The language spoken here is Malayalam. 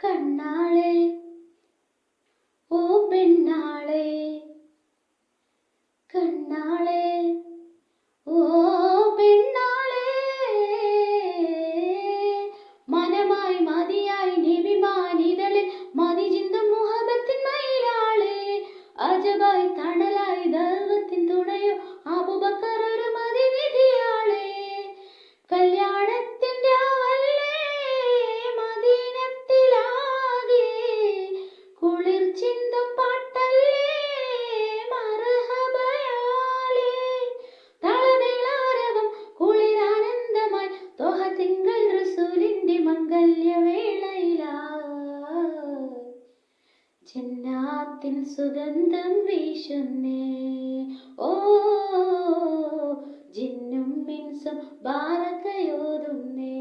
കണ്ണാളെ ഓ പെണ്ണാളെ കണ്ണാളെ. അജബായി തണലായി ദൈവത്തിൻ തുണയോ? അബുബക്കർ ഒരു മതിവിധിയാളെ കല്യാണത്തിന്റെ മദീനത്തിലാകെ. കുളിർ തോഹ തിങ്കൾ മംഗല്യവേളയിലാ. കാത്തിൽ സുഗന്ധം വീശുന്നേ. ഓ ജിന്നും മിൻസും ബാറക്കയോതുന്നേ